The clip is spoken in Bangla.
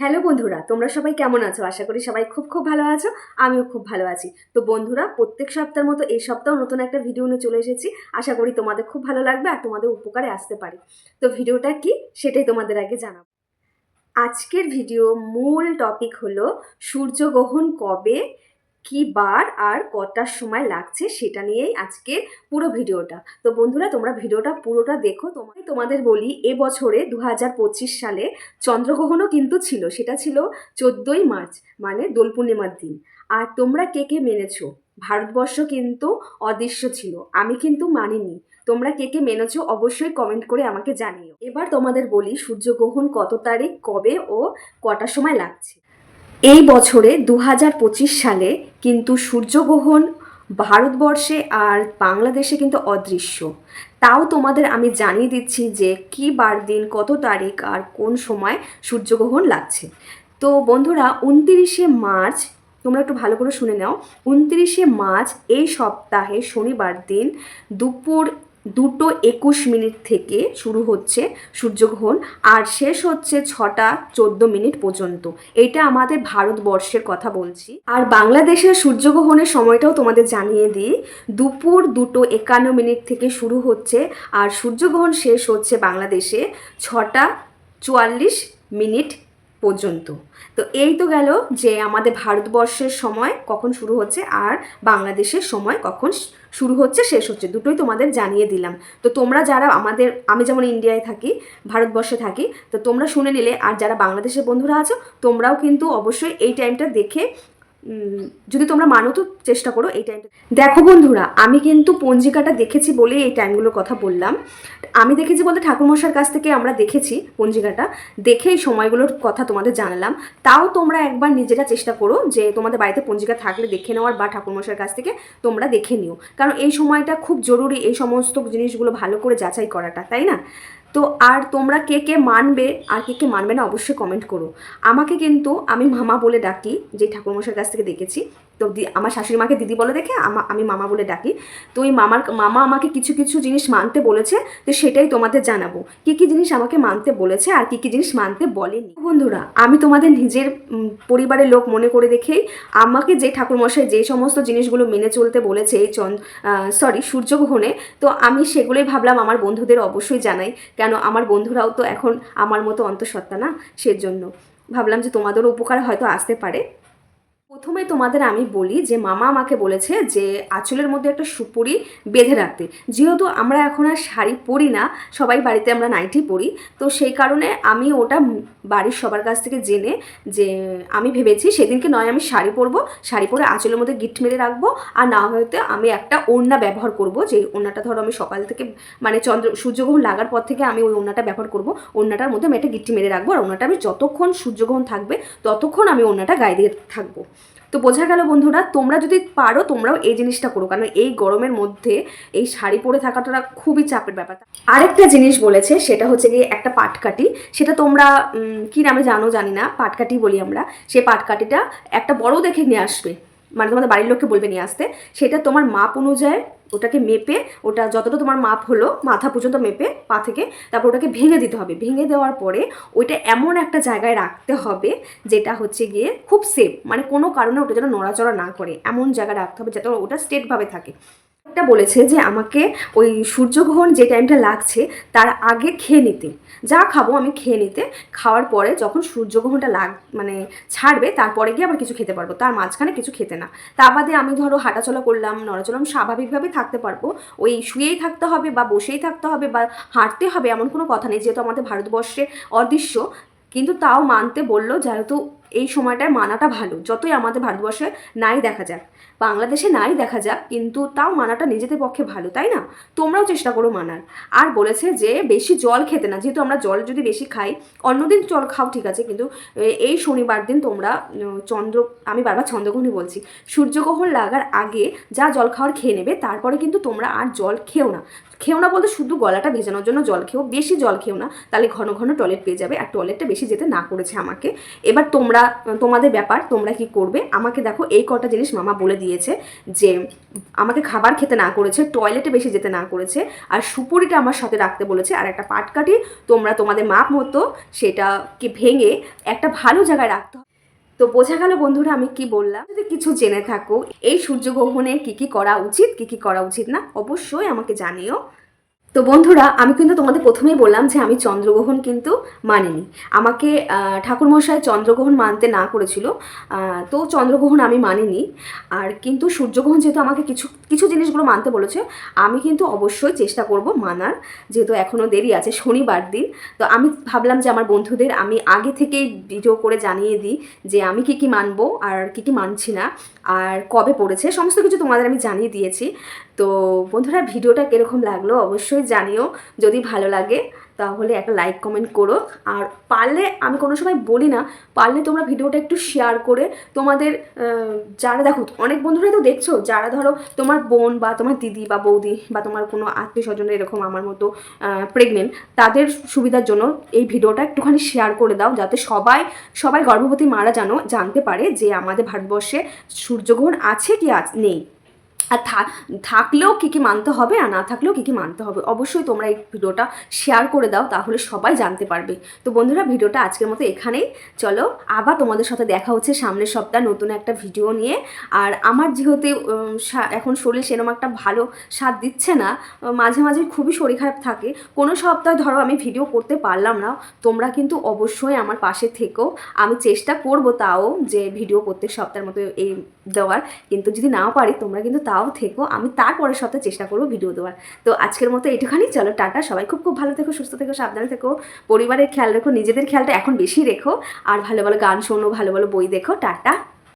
হ্যালো বন্ধুরা, তোমরা সবাই কেমন আছো? আশা করি সবাই খুব খুব ভালো আছো, আমিও খুব ভালো আছি। তো বন্ধুরা, প্রত্যেক সপ্তাহের মতো এই সপ্তাহ নতুন একটা ভিডিও নিয়ে চলে এসেছি। আশা করি তোমাদের খুব ভালো লাগবে আর তোমাদের উপকারে আসতে পারে। তো ভিডিওটা কি? সেটাই তোমাদের আগে জানাব। আজকের ভিডিও মূল টপিক হলো সূর্যগ্রহণ কবে কি বার আর কটার সময় লাগছে সেটা নিয়েই আজকে পুরো ভিডিওটা। তো বন্ধুরা, তোমরা ভিডিওটা পুরোটা দেখো। তোমায় তোমাদের বলি এবছরে দু হাজার পঁচিশ সালে চন্দ্রগ্রহণও কিন্তু ছিল। সেটা ছিল চোদ্দোই মার্চ মানে দোল পূর্ণিমার দিন। আর তোমরা কে কে মেনেছো? ভারতবর্ষ কিন্তু অদৃশ্য ছিল। আমি কিন্তু মানিনি। তোমরা কে কে মেনেছো অবশ্যই কমেন্ট করে আমাকে জানিও। এবার তোমাদের বলি, সূর্যগ্রহণ কত তারিখ, কবে ও কটার সময় লাগছে? এই বছরে দু হাজার পঁচিশ সালে কিন্তু সূর্যগ্রহণ ভারতবর্ষে আর বাংলাদেশে কিন্তু অদৃশ্য। তাও তোমাদের আমি জানিয়ে দিচ্ছি যে কি বার দিন, কত তারিখ আর কোন সময় সূর্যগ্রহণ লাগছে। তো বন্ধুরা, উনতিরিশে মার্চ, তোমরা একটু ভালো করে শুনে নাও। উনতিরিশে মার্চ এই সপ্তাহে শনিবার দিন দুপুর দুটো একুশ মিনিট থেকে শুরু হচ্ছে সূর্যগ্রহণ আর শেষ হচ্ছে ছটা চোদ্দ মিনিট পর্যন্ত। এটা আমাদের ভারতবর্ষের কথা বলছি। আর বাংলাদেশের সূর্যগ্রহণের সময়টাও তোমাদের জানিয়ে দিই। দুপুর দুটো একান্ন মিনিট থেকে শুরু হচ্ছে আর সূর্যগ্রহণ শেষ হচ্ছে বাংলাদেশে ছটা চুয়াল্লিশ মিনিট পর্যন্ত। তো এই তো গেল যে আমাদের ভারতবর্ষের সময় কখন শুরু হচ্ছে আর বাংলাদেশের সময় কখন শুরু হচ্ছে, শেষ হচ্ছে, দুটোই তোমাদের জানিয়ে দিলাম। তো তোমরা যারা আমাদের, আমি যেমন ইন্ডিয়ায় থাকি, ভারতবর্ষে থাকি, তো তোমরা শুনে নিলে আর যারা বাংলাদেশের বন্ধুরা আছো, তোমরাও কিন্তু অবশ্যই এই টাইমটা দেখে যদি তোমরা মানো তো চেষ্টা করো এই টাইমটা দেখো বন্ধুরা, আমি কিন্তু পঞ্জিকাটা দেখেছি বলে এই টাইমগুলোর কথা বললাম। আমি দেখেছি বলতে ঠাকুরমশার কাছ থেকে আমরা দেখেছি পঞ্জিকাটা। দেখে এই সময়গুলোর কথা তোমাদের জানালাম। তাও তোমরা একবার নিজেরা চেষ্টা করো যে তোমাদের বাড়িতে পঞ্জিকা থাকলে দেখে নেওয়ার বা ঠাকুরমশার কাছ থেকে তোমরা দেখে নিও। কারণ এই সময়টা খুব জরুরি এই সমস্ত জিনিসগুলো ভালো করে যাচাই করাটা, তাই না? তো আর তোমরা কে কে মানবে, আর কে কে মানবে না অবশ্যই কমেন্ট করো। আমাকে কিন্তু, আমি মামা বলে ডাকি, যে ঠাকুরমশার কাছ থেকে দেখেছি। তো আমার শাশুড়ি মাকে দিদি বলে দেখে আমা- আমি মামা বলে ডাকি। তো ওই মামার, মামা আমাকে কিছু কিছু জিনিস মানতে বলেছে, তো সেটাই তোমাদের জানাব। কি কি জিনিস আমাকে মানতে বলেছে, আর কি কি জিনিস মানতে বলেনি? বন্ধুরা, আমি তোমাদের নিজের পরিবারের লোক মনে করে দেখেই, আমাকে যে ঠাকুরমশাই যে সমস্ত জিনিসগুলো মেনে চলতে বলেছে, এই চন্দ সরি সূর্যগ্রহণে, তো আমি সেগুলোই ভাবলাম আমার বন্ধুদের অবশ্যই জানাই। কেন আমার বন্ধুরাও তো এখন আমার মতো অন্তঃসত্ত্বা না? সেজন্য। ভাবলাম যে তোমাদেরও উপকার হয়তো আসতে পারে। প্রথমে তোমাদের আমি বলি যে মামা আমাকে বলেছে যে আঁচলের মধ্যে একটা সুপুরি বেঁধে রাখতে। যেহেতু আমরা এখন আর শাড়ি পরি না, সবাই বাড়িতে আমরা নাইটি পরি, তো সেই কারণে আমি ওটা বাড়ির সবার কাছ থেকে জেনে যে আমি ভেবেছি সেদিনকে নয় আমি শাড়ি পরবো, শাড়ি পরে আঁচলের মধ্যে গিট মেরে রাখব, আর না হয়তো আমি একটা ওড়না ব্যবহার করব, যে ওড়নাটা ধরো আমি সকাল থেকে মানে চন্দ্র, সূর্যগ্রহণ লাগার পর থেকে আমি ওই ওড়নাটা ব্যবহার করব, ওড়নাটার মধ্যে আমি একটা গিট্টি মেরে রাখব, আর ওড়নাটা আমি যতক্ষণ সূর্যগ্রহণ থাকবে, ততক্ষণ আমি ওড়নাটা গায়ে দিয়ে থাকব। তো বোঝা গেল বন্ধুরা, তোমরা যদি পারো, তোমরাও এই জিনিসটা করো। কারণ এই গরমের মধ্যে এই শাড়ি পরে থাকাটা খুবই চাপের ব্যাপার। আরেকটা জিনিস বলেছে, সেটা হচ্ছে গিয়ে একটা পাটকাটি সেটা তোমরা কি নামে জানো জানি না পাটকাটি বলি আমরা। সেই পাটকাটিটা একটা বড় দেখে নিয়ে আসবে। মানে তোমাদের বাড়ির লোককে বলবে নিয়ে আসতে। সেটা তোমার মাপ অনুযায়ী ওটাকে মেপে, ওটা যতটা তোমার মাপ হলো, মাথা পর্যন্ত মেপে, পা থেকে, তারপর ওটাকে ভেঙে দিতে হবে। ভেঙে দেওয়ার পরে ওইটা এমন একটা জায়গায় রাখতে হবে যেটা হচ্ছে গিয়ে খুব সেফ মানে কোনো কারণে ওটা যেন নড়াচড়া না করে। এমন জায়গায় রাখতে হবে যাতে ওটা স্টেটভাবে থাকে। একটা বলেছে যে আমাকে ওই সূর্যগ্রহণ যে টাইমটা লাগছে, তার আগে খেয়ে নিতে। যা খাব আমি খেয়ে নিতে। খাওয়ার পরে যখন সূর্যগ্রহণটা লাগ মানে ছাড়বে, তারপরে গিয়ে আবার কিছু খেতে পারব। তার মাঝখানে কিছু খেতে না। তা বাদে আমি ধরো হাঁটাচলা করলাম নড়াচলা আমি স্বাভাবিকভাবে থাকতে পারব। ওই শুয়েই থাকতে হবে বা বসেই থাকতে হবে বা হাঁটতে হবে এমন কোনো কথা নেই, যেহেতু আমাদের ভারতবর্ষে অদৃশ্য। কিন্তু তাও মানতে বলল, যেহেতু এই সময়টায় মানাটা ভালো। যতই আমাদের ভারতবর্ষে নাই দেখা যাক। বাংলাদেশে নাই দেখা যাক, কিন্তু তাও মানাটা নিজেদের পক্ষে ভালো, তাই না? তোমরাও চেষ্টা করো মানার। আর বলেছে যে বেশি জল খেতে না, যেহেতু আমরা জল যদি বেশি খাই, অন্যদিন জল খাও ঠিক আছে, কিন্তু এই শনিবার দিন তোমরা চন্দ্র, আমি বারবার চন্দ্রগ্রহণই বলছি, সূর্যগ্রহণ লাগার আগে যা জল খাওয়ার খেয়ে নেবে, তারপরে কিন্তু তোমরা আর জল খেও না। খেও না বলতে শুধু গলাটা ভেজানোর জন্য জল খেও, বেশি জল খেও না, তাহলে ঘন ঘন টয়লেট পেয়ে যাবে, আর টয়লেটটা বেশি যেতে না করেছে আমাকে। এবার তোমরা তোমাদের ব্যাপার, তোমরা কি করবে? আমাকে দেখো, এই কটা জিনিস মামা বলে দিয়েছে যে, আমাকে খাবার খেতে না করেছে টয়লেটে বেশি যেতে না করেছে, আর সুপুরিটা আমার সাথে রাখতে বলেছে, আর একটা পাটকাঠি তোমরা তোমাদের মাপ মতো সেটাকে ভেঙে একটা ভালো জায়গায় রাখতে হবে। তো বোঝা গেল বন্ধুরা আমি কি বললাম? যদি কিছু জেনে থাকো, এই সূর্যগ্রহণে কি কি করা উচিত, কি কি করা উচিত না, অবশ্যই আমাকে জানিও। তো বন্ধুরা, আমি কিন্তু তোমাদের প্রথমেই বললাম যে আমি চন্দ্রগ্রহণ কিন্তু মানিনি। আমাকে ঠাকুরমশাই চন্দ্রগ্রহণ মানতে না করেছিল। তো চন্দ্রগ্রহণ আমি মানিনি। আর কিন্তু সূর্যগ্রহণ যেহেতু আমাকে কিছু কিছু জিনিসগুলো মানতে বলেছে, আমি কিন্তু অবশ্যই চেষ্টা করব মানার, যেহেতু এখনও দেরি আছে, শনিবার দিন। তো আমি ভাবলাম যে আমার বন্ধুদের আমি আগে থেকেই ভিডিও করে জানিয়ে দিই যে আমি কি কি মানবো আর কি কি মানছি না, আর কবে পড়েছে, সমস্ত কিছু তোমাদের আমি জানিয়ে দিয়েছি। তো বন্ধুরা ভিডিওটা কীরকম লাগল অবশ্যই জানিও। যদি ভালো লাগে, তাহলে একটা লাইক কমেন্ট করো। আর পারলে, আমি কোনো সময় বলি না, পারলে তোমরা ভিডিওটা একটু শেয়ার করে তোমাদের যারা দেখো, অনেক বন্ধুরাই তো দেখছ, যারা ধরো তোমার বোন বা তোমার দিদি বা বৌদি বা তোমার কোনো আত্মীয় স্বজন এরকম আমার মতো প্রেগনেন্ট তাদের সুবিধার জন্য এই ভিডিওটা একটুখানি শেয়ার করে দাও, যাতে সবাই সবাই গর্ভবতী মারা জানো জানতে পারে যে আমাদের ভারতবর্ষে সূর্যগ্রহণ আছে কি আজ, নেই। আর থাকলেও কী কী মানতে হবে আর না থাকলেও কী কী মানতে হবে অবশ্যই তোমরা এই ভিডিওটা শেয়ার করে দাও, তাহলে সবাই জানতে পারবে। তো বন্ধুরা, ভিডিওটা আজকের মতো এখানেই। চলো, আবার তোমাদের সাথে দেখা হচ্ছে সামনের সপ্তাহ নতুন একটা ভিডিও নিয়ে। আর আমার যেহেতু এখন শরীর সেরকম একটা ভালো স্বাদ দিচ্ছে না, মাঝে মাঝে খুবই শরীর খারাপ থাকে। কোনো সপ্তাহে ধরো আমি ভিডিও করতে পারলাম না, তোমরা কিন্তু অবশ্যই আমার পাশে থেকো। আমি চেষ্টা করব তাও যে ভিডিও প্রত্যেক সপ্তাহের মতো এই দেওয়ার। কিন্তু যদি নাও পারি, তোমরা কিন্তু তাও থেকো। আমি তারপরের সপ্তাহে চেষ্টা করব ভিডিও দেওয়ার। তো আজকের মতো এটুখানি চলো, টাটা। সবাই খুব খুব ভালো থেকো, সুস্থ থেকো, সাবধানে থেকো। পরিবারের খেয়াল রেখো, নিজেদের খেয়ালটা এখন বেশি রেখো। আর ভালো ভালো গান শোনো, ভালো ভালো বই দেখো। টাটা।